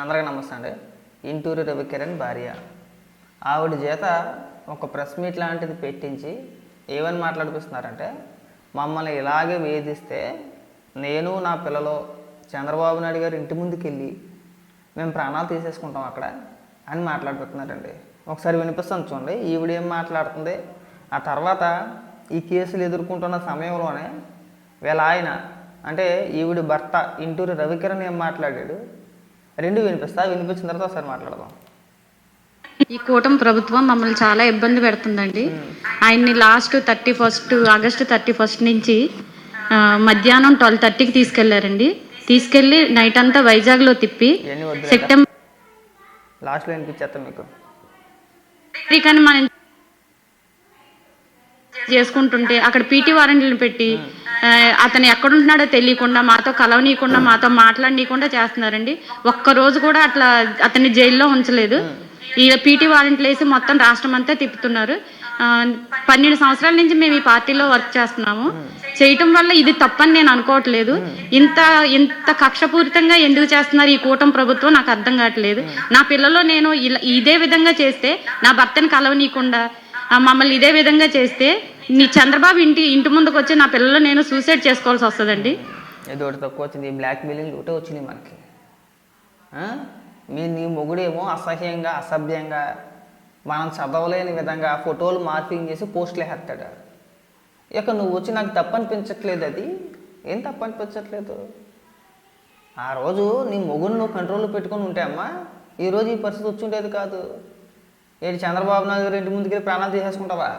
అందరికీ నమస్తే అండి. ఇంటూరి రవికిరణ్ భార్య. ఆవిడ చేత ఒక ప్రెస్ మీట్ లాంటిది పెట్టించి ఏమని మాట్లాడిపిస్తున్నారంటే మమ్మల్ని ఇలాగే వేధిస్తే నేను నా పిల్లలు చంద్రబాబు నాయుడు గారు ఇంటి ముందుకు వెళ్ళి మేము ప్రాణాలు తీసేసుకుంటాం అక్కడ అని మాట్లాడుతున్నారండి ఒకసారి వినిపిస్తాను చూడండి ఈవిడ ఏం మాట్లాడుతుంది? ఆ తర్వాత ఈ కేసులు ఎదుర్కొంటున్న సమయంలోనే వీళ్ళ ఆయన అంటే ఈవిడ భర్త ఇంటూరి రవికిరణ్ ఏం మాట్లాడాడు? రెండు వినిపిస్తా వినిపించిన తర్వాత ఒకసారి మాట్లాడదాం. ఈ కూటమి ప్రభుత్వం మమ్మల్ని చాలా ఇబ్బంది పెడుతుందండి. ఆయన్ని last thirty first August thirty first నుంచి మధ్యాహ్నం ట్వెల్వ్ థర్టీకి తీసుకెళ్ళారండి. తీసుకెళ్ళి నైట్ అంతా వైజాగ్లో తిప్పి ఇవన్నీ వద్దు సెప్టెంబర్ లాస్ట్లో వినిపించేస్తాం మీకు. కానీ మనం చేసుకుంటుంటే అక్కడ పీటీ వారెంట్లను పెట్టి అతను ఎక్కడుంటున్నాడో తెలియకుండా మాతో కలవనీయకుండా మాతో మాట్లాడనీయకుండా చేస్తున్నారండి. ఒక్క రోజు కూడా అట్లా అతన్ని జైల్లో ఉంచలేదు. ఈ పీటీ వారెంట్లు వేసి మొత్తం రాష్ట్రం అంతా తిప్పుతున్నారు. పన్నెండు సంవత్సరాల నుంచి మేము ఈ పార్టీలో వర్క్ చేస్తున్నాము. చేయటం వల్ల ఇది తప్పని నేను అనుకోవట్లేదు. ఇంత ఇంత కక్షపూరితంగా ఎందుకు చేస్తున్నారు ఈ కూటమి ప్రభుత్వం నాకు అర్థం కావట్లేదు. నా పిల్లలు నేను ఇలా ఇదే విధంగా చేస్తే నా భర్తని కలవనీయకుండా మమ్మల్ని ఇదే విధంగా చేస్తే నీ చంద్రబాబు ఇంటి ఇంటి ముందుకు వచ్చి నా పిల్లలు నేను సూసైడ్ చేసుకోవాల్సి వస్తుందండి. ఏదో ఒకటి తక్కువ వచ్చింది బ్లాక్ మెయిలింగ్ ఒకటే వచ్చింది మనకి మీ నీ మొగుడేమో అసహ్యంగా అసభ్యంగా మనం చదవలేని విధంగా ఫోటోలు మార్పింగ్ చేసి పోస్టులు వేస్తాడు. ఇక నువ్వు వచ్చి నాకు తప్పు అనిపించట్లేదు అది. ఏం తప్పు అనిపించట్లేదు ఆ రోజు నీ మొగుడు నువ్వు కంట్రోల్లో పెట్టుకొని ఉంటే అమ్మా ఈరోజు ఈ పరిస్థితి వచ్చి ఉండేది కాదు. ఏంటి చంద్రబాబు నాయుడు ఇంటి ముందుకెళ్ళి ప్రాణాలు తీసేసుకుంటావా?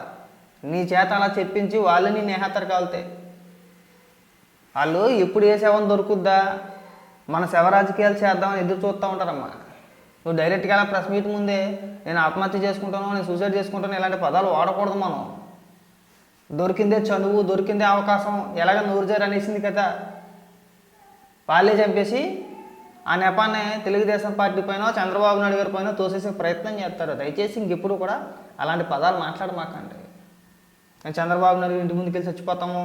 నీ చేత అలా చెప్పించి వాళ్ళని నీ నేహత్తరు కాలుతాయి వాళ్ళు ఎప్పుడు ఏ శవం దొరుకుద్దా? మన శవ రాజకీయాలు చేద్దామని ఎదురు చూస్తూ ఉంటారమ్మా. నువ్వు డైరెక్ట్గా అలా ప్రెస్ మీట్ ముందే నేను ఆత్మహత్య చేసుకుంటాను నేను సూసైడ్ చేసుకుంటాను ఇలాంటి పదాలు వాడకూడదు మనం. దొరికిందే చదువు దొరికిందే అవకాశం ఎలాగ నూరుజారు అనేసింది కదా. వాళ్ళే చంపేసి ఆ నెపాన్ని తెలుగుదేశం పార్టీ పైన చంద్రబాబు నాయుడు గారి పైన తోసేసే ప్రయత్నం చేస్తారు. దయచేసి ఇంకెప్పుడు కూడా అలాంటి పదాలు మాట్లాడమాకండి. నేను చంద్రబాబు నాయుడు ఇంటి ముందుకు వెళ్ళి చచ్చిపోతాము.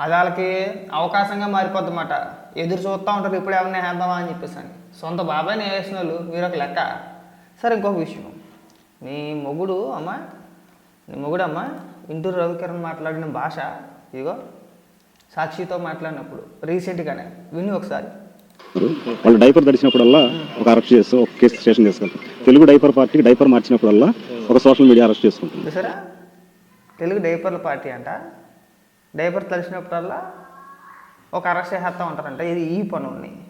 అది వాళ్ళకి అవకాశంగా మారిపోద్దన్నమాట. ఎదురు చూస్తూ ఉంటారు ఇప్పుడు ఎవరిని వేద్దామా అని చెప్పేసి అని. సొంత బాబాయ్ని వేసిన వాళ్ళు మీరు ఒక లెక్క. సరే ఇంకొక విషయం. నీ మొగుడు అమ్మ నీ మొగుడు అమ్మ ఇంటూరు రవికిరణ్ మాట్లాడిన భాష ఇదిగో సాక్షితో మాట్లాడినప్పుడు రీసెంట్గానే విని ఒకసారి. వాళ్ళు డైపర్ తడిచినప్పుడల్లా ఒక అరెస్ట్ చేస్తూ ఒక కేసు స్టేషన్ చేసుకుంటాం తెలుగు డైపర్ పార్టీకి డైపర్ మార్చినప్పుడల్లా ఒక సోషల్ మీడియా అరెస్ట్ చేసుకుంటుంది. చూసారా తెలుగు డైపర్ల పార్టీ అంట. డైపర్ తలిసినప్పుడల్లా ఒక అరెస్ట్ చేసేస్తూ ఉంటారంట. ఇది ఈ పనుల్ని.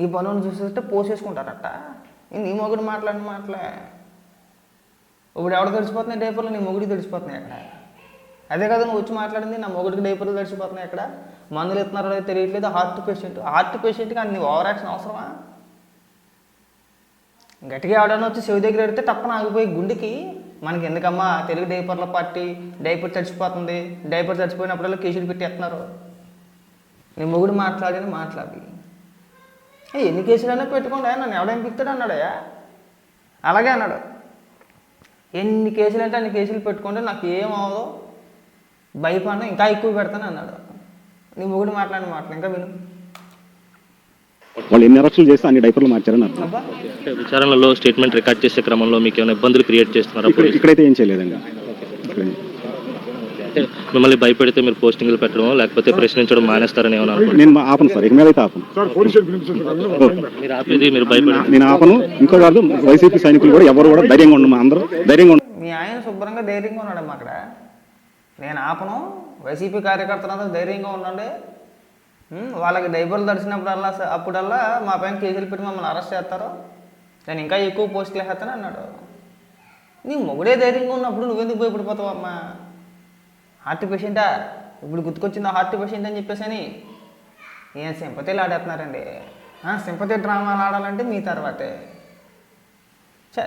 ఈ పనులను చూసేస్తే పోసేసుకుంటారట. నీ మొగుడు మాట్లాడిన మాటలే. ఇప్పుడు ఎవడు తడిచిపోతున్నాయి డైపర్లు? నీ మొగుడికి తడిచిపోతున్నాయి అక్కడ అదే కదా నువ్వు వచ్చి మాట్లాడింది నా మొగుడికి డైపర్లు తడిచిపోతున్నాయి అక్కడ మందులు ఇస్తున్నారో లేదో తెలియట్లేదు. Heart patient. హార్ట్ పేషెంట్కి అన్ని ఓవర్ యాక్షన్ అవసరమా? గట్టిగా ఎవడైనా వచ్చి చెవి దగ్గర పెడితే తప్పన ఆగిపోయి గుండెకి మనకి ఎందుకమ్మా తెలుగు డైపర్ల పార్టీ డైపర్ చచ్చిపోతుంది. డైపర్ చచ్చిపోయినప్పుడల్లా కేసులు పెట్టేస్తున్నారు. నీ మొగుడు మాట్లాడిన మాట్లాడి. ఎన్ని కేసులైనా పెట్టుకోండి. నన్ను ఎవడైనా పిక్తాడు అన్నాడయా అలాగే అన్నాడు. ఎన్ని కేసులు అంటే అన్ని కేసులు పెట్టుకుంటే నాకు ఏం అవ్వదు ఇంకా ఎక్కువ పెడతాను అన్నాడు. నీ మొగుడు మాట్లాడిన మాటలు ఇంకా విను. వాళ్ళు ఎన్ని అరెస్టులు చేస్తే అన్ని డైపర్లు మార్చారని అర్థం. విచారణలో స్టేట్మెంట్ రికార్డ్ చేసే క్రమంలో మీకు ఏమైనా ఇబ్బందులు క్రియేట్ చేస్తున్నారా ఇక్కడ ఇక్కడైతే ఏం చేయలేదండి. మిమ్మల్ని భయపెడితే మీరు పోస్టింగ్లు పెట్టడం లేకపోతే ప్రశ్నించడం మానేస్తారని ఏమైనా అనుకుంటున్నారా? నేను మా- ఆపను సార్ ఇక మీద అయితే ఆపను. మీరు ఆపేది మీరు భయపడి నేను ఆపను. ఇంకో కాదు వైసీపీ సైనికులు కూడా ఎవరు కూడా ధైర్యంగా ఉండము అందరూ ధైర్యంగా ఉండ. మీ ఆయన శుభ్రంగా ధైర్యంగా ఉన్నాడమ్మా అక్కడ నేను ఆపను. వైసీపీ కార్యకర్తలందరూ ధైర్యంగా ఉండండి. వాళ్ళకి డైబర్లు దర్శినప్పుడల్లా అప్పుడల్లా మా పైన కేసులు పెట్టి మమ్మల్ని అరెస్ట్ చేస్తారు. నేను ఇంకా ఎక్కువ పోస్టులు వేస్తాను అన్నాడు. నీ మొగుడే ధైర్యంగా ఉన్నప్పుడు నువ్వెందుకు భయపడిపోతావు అమ్మా హార్ట్ పేషెంటా? ఇప్పుడు గుర్తుకొచ్చింది హార్ట్ పేషెంట్ అని చెప్పేసి అని. ఏం సింపతిలు ఆడేస్తున్నారండి. సింపతి డ్రామాలు ఆడాలంటే మీ తర్వాతే.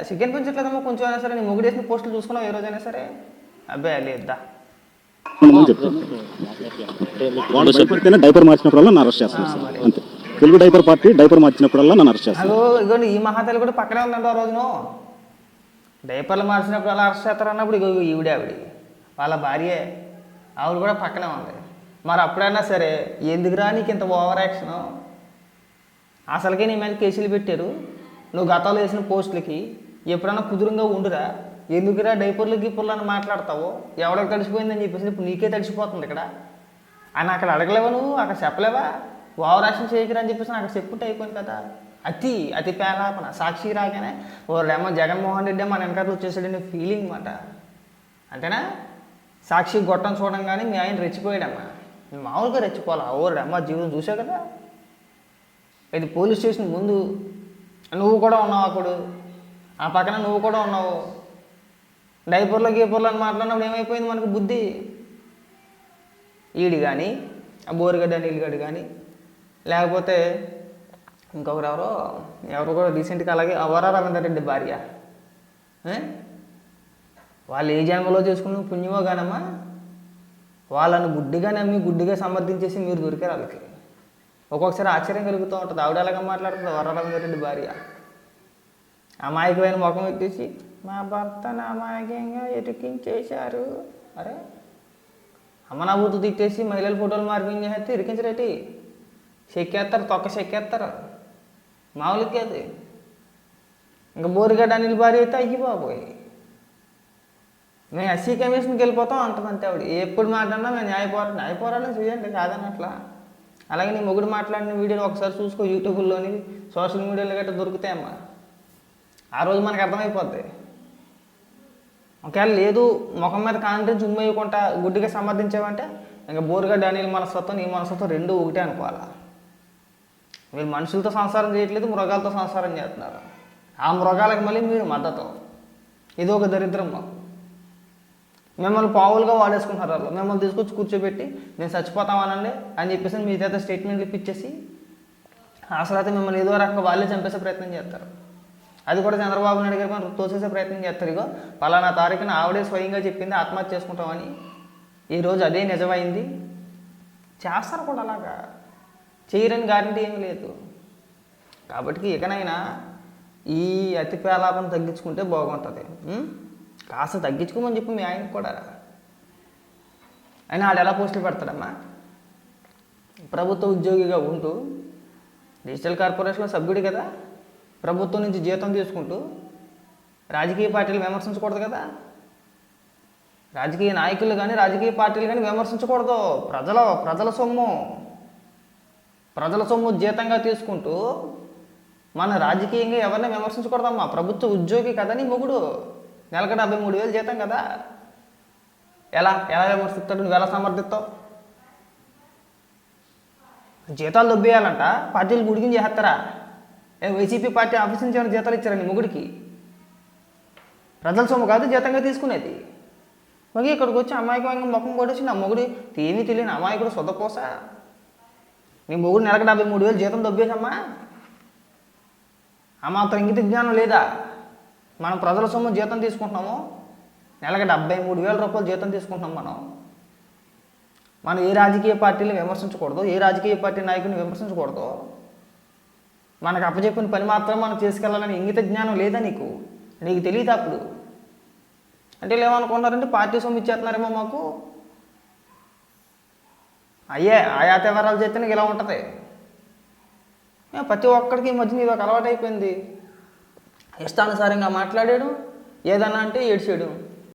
చికెన్ పెంచట్లేదమ్మా కొంచెం అయినా సరే. నీ మొగుడేసిన పోస్టులు చూసుకున్నావు ఏ రోజైనా సరే. అబ్బాయి లేద్దా భయపడితేనే డైపర్ మార్చినప్పుడల్లా నన్ను అరెస్ట్ చేస్తాను సార్. అంతే. తెలుగు డైపర్ పార్టీ డైపర్ మార్చినప్పుడల్లా నన్ను అరెస్ట్ చేస్తాను ఇగోండి ఈ మహాతల్లి కూడా పక్కనే ఉందండి ఆ రోజును. డైపర్లు మార్చినప్పుడు అలా అరెస్ట్ చేస్తారు అన్నప్పుడు ఇగో ఈవిడ ఆవిడ. వాళ్ళ భార్య. ఆవిడ కూడా పక్కనే ఉంది. మరి అప్పుడైనా సరే ఎందుకురా నీకు ఇంత ఓవర్ యాక్షన్? అసలుకే నీ మీద కేసులు పెట్టారు. నువ్వు గతంలో వేసిన పోస్టులకి ఎప్పుడైనా కుదురుగా ఉండురా? ఎందుకురా డైపర్లు గీపర్లు అని మాట్లాడతావు? ఎవరికి తడిసిపోయిందని చెప్పేసి ఇప్పుడు నీకే తడిసిపోతుంది ఇక్కడ. ఆయన అక్కడ అడగలేవా నువ్వు? అక్కడ చెప్పలేవా? ఓవరాక్షన్ చేయకరా అని చెప్పేసి అక్కడ చెప్పుంటే అయిపోయింది కదా. అతి అతి పేలాపన సాక్షి రాగానే ఓరేమో జగన్మోహన్ రెడ్డి మన వెనకాల వచ్చేసాడనే ఫీలింగ్ మాట అంతేనా? సాక్షి గొట్టం చూడడం కానీ మీ ఆయన రెచ్చిపోయాడమ్మా. మీ మామూలుగా రెచ్చిపోవాలా? ఓరడమ్మా జీవితం చూసావు కదా. ఇది పోలీస్ స్టేషన్ ముందు నువ్వు కూడా ఉన్నావు అప్పుడు? ఆ పక్కన నువ్వు కూడా ఉన్నావు. డైపర్లో గీపర్లో అని మాట్లాడినప్పుడు ఏమైపోయింది మనకు బుద్ధి? ఈడి కానీ ఆ బోరుగడ్డ నీళ్ళగడ్డ కానీ లేకపోతే ఇంకొకరు ఎవరో ఎవరు కూడా రీసెంట్గా అలాగే అవరా రవీందర్ రెడ్డి భార్య. వాళ్ళు ఏ జన్మలో చేసుకున్న పుణ్యమో కానమ్మా వాళ్ళని గుడ్డిగా నమ్మి గుడ్డిగా సమర్థించేసి మీరు దొరికారు వాళ్ళకి. ఒక్కొక్కసారి ఆశ్చర్యం కలుగుతూ ఉంటుంది. ఆవిడ ఎలాగ మాట్లాడుతుంది? వరరవీందర్ రెడ్డి భార్య. అమాయకమైన ముఖం ఎత్తేసి మా భర్తను అమాయకంగా ఎరికించేశారు అరే అమ్మనాభూతు తిట్టేసి మహిళల ఫోటోలు మార్పింగ్ చేస్తే ఇరికించరేటి చెక్కేస్తారు తొక్క చెక్కేస్తారు మామూలుకి అది. ఇంకా బోరిగడ్డ అనిల్ భార్య అయితే అయ్యి బాబోయ్. మేము ఎస్సీ కమిషన్కి వెళ్ళిపోతాం అంటుందంటే ఆవిడ. ఎప్పుడు మాట్లాడినా మేము న్యాయ పోరాటం న్యాయ పోరాటం చేయండి కాదనట్లా అలాగే నీ మొగుడు మాట్లాడిన వీడియోలు ఒకసారి చూసుకో యూట్యూబ్లోని సోషల్ మీడియాలో గట్రా దొరుకుతాయమ్మా. ఆ రోజు మనకు అర్థమైపోద్ది. ఒకవేళ లేదు ముఖం మీద కాంటెన్స్ ఉమ్మేయకుండా గుడ్డిగా సమర్థించావంటే ఇంకా బోరుగడ్డ అనిల్ మనస్తత్వం నీ మనస్తత్వం రెండు ఒకటే అనుకోవాలా? మీరు మనుషులతో సంసారం చేయట్లేదు మృగాలతో సంసారం చేస్తున్నారు. ఆ మృగాలకు మళ్ళీ మీరు మద్దతు. ఇది ఒక దరిద్రం మాకు. మిమ్మల్ని పావులుగా వాడేసుకుంటున్నారు వాళ్ళు. మిమ్మల్ని తీసుకొచ్చి కూర్చోబెట్టి నేను చచ్చిపోతామనండి అని చెప్పేసి మీ చేత స్టేట్మెంట్లు ఇప్పించేసి అసలు అయితే మిమ్మల్ని ఏదో రకంగా వాళ్ళే చంపేసే ప్రయత్నం చేస్తారు. అది కూడా చంద్రబాబు నాయుడు గారు మనం తోసేసే ప్రయత్నం చేస్తారు. ఇగో పలానా తారీఖున ఆవిడే స్వయంగా చెప్పింది ఆత్మహత్య చేసుకుంటామని. ఈరోజు అదే నిజమైంది. చేస్తారు కూడా అలాగా. చేయరని గ్యారంటీ ఏమీ లేదు. కాబట్టి ఇకనైనా ఈ అతి పేలాపం తగ్గించుకుంటే బాగుంటుంది. కాస్త తగ్గించుకోమని చెప్పి మీ ఆయనకు కూడా. అయినా ఆడు ఎలా పోస్టులు పెడతాడమ్మా? ప్రభుత్వ ఉద్యోగిగా ఉంటూ డిజిటల్ కార్పొరేషన్లో సభ్యుడు కదా. ప్రభుత్వం నుంచి జీతం తీసుకుంటూ రాజకీయ పార్టీలు విమర్శించకూడదు కదా. రాజకీయ నాయకులు కానీ రాజకీయ పార్టీలు కానీ విమర్శించకూడదు. ప్రజల ప్రజల సొమ్ము. ప్రజల సొమ్ము జీతంగా తీసుకుంటూ మన రాజకీయంగా ఎవరిని విమర్శించకూడదమ్మా. ప్రభుత్వ ఉద్యోగి కదా నీ మొగుడు. నెలకు డెబ్బై మూడు వేలు జీతం కదా. ఎలా ఎలా విమర్శిస్తాడు? నువ్వు ఎలా సమర్థిస్తావు? జీతాలు దొబ్బేయాలంట. పార్టీలు గుడికి చేస్తారా వైసీపీ పార్టీ ఆఫీస్ నుంచి ఏమైనా జీతాలు ఇచ్చారండి నీ మొగుడికి ప్రజల సొమ్ము కాదు జీతంగా తీసుకునేది. మరి ఇక్కడికి వచ్చి అమాయకమైన ముఖం కొట్టేసి నా మొగుడు ఏమీ తెలియని అమాయకుడు సొదపోసా నీ మొగుడు నెలకు డెబ్బై మూడు వేలు జీతం దొబ్బేసమ్మా? ఆ మాత్రం ఇంగిత జ్ఞానం లేదా? మనం ప్రజల సొమ్ము జీతం తీసుకుంటున్నాము? నెలకు డెబ్బై మూడు వేల రూపాయలు జీతం తీసుకుంటున్నాం మనం. మనం ఏ రాజకీయ పార్టీని విమర్శించకూడదు ఏ రాజకీయ పార్టీ నాయకుని విమర్శించకూడదు. మనకు అప్పచెప్పిన పని మాత్రం మనం తీసుకెళ్ళాలని ఇంగిత జ్ఞానం లేదా నీకు? నీకు తెలియదు అప్పుడు? అంటే వీళ్ళు ఏమనుకుంటున్నారంటే పార్టీ సొమ్ము ఇచ్చేస్తున్నారేమో మాకు. అయ్యే ఆయా వివరాలు చేస్తే నీకు ఇలా ఉంటుంది. ప్రతి ఒక్కడికి ఈ మధ్య ఇది ఒక అలవాటు అయిపోయింది ఇష్టానుసారంగా మాట్లాడాడు ఏదన్నా అంటే ఏడ్చాడు.